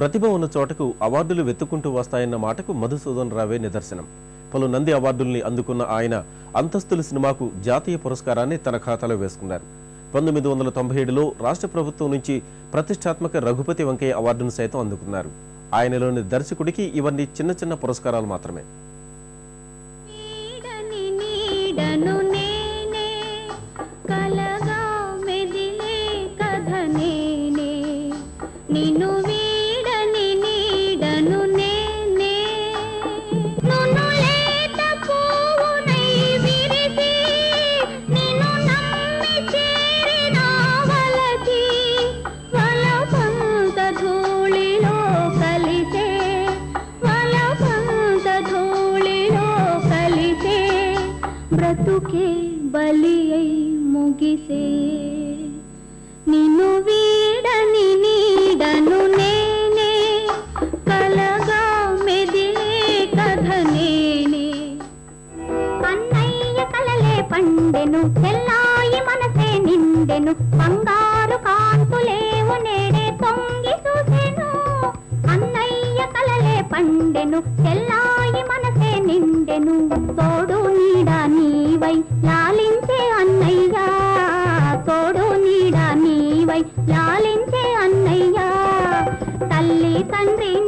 ప్రతిభ ఉన్న చోటకు అవార్డులు వెతుక్కుంటూ వస్తాయన్న మాటకు మధుసూదన్ రావే నిదర్శనం. పలు నంది అవార్డుల్ని అందుకున్న ఆయన అంతస్తుల సినిమాకు జాతీయ పురస్కారాన్ని తన ఖాతాలో వేసుకున్నారు. పంతొమ్మిది వందల తొంభై ఏడులో రాష్ట్ర ప్రభుత్వం నుంచి ప్రతిష్టాత్మక రఘుపతి వెంకయ్య అవార్డును సైతం అందుకున్నారు. ఆయనలోని దర్శకుడికి ఇవన్నీ చిన్న చిన్న పురస్కారాలు మాత్రమే. నేనే. నిన్ను బ్రతుకే బలి అయి ముగిసే. నిన్ను వీడని నీడను నేనే కలగా మెదిలే కథ నేనే. అన్నయ్య కలలే పండెను తెల్లాయి మనసే నిండెను బంగారు కాంతులేవు నేడే తొంగి చూసెను. అన్నయ్య కలలే పండెను తెల్లాయి మనసే నిండెను తల్లివై లాలించే అన్నయ్య. తల్లి తండ్రి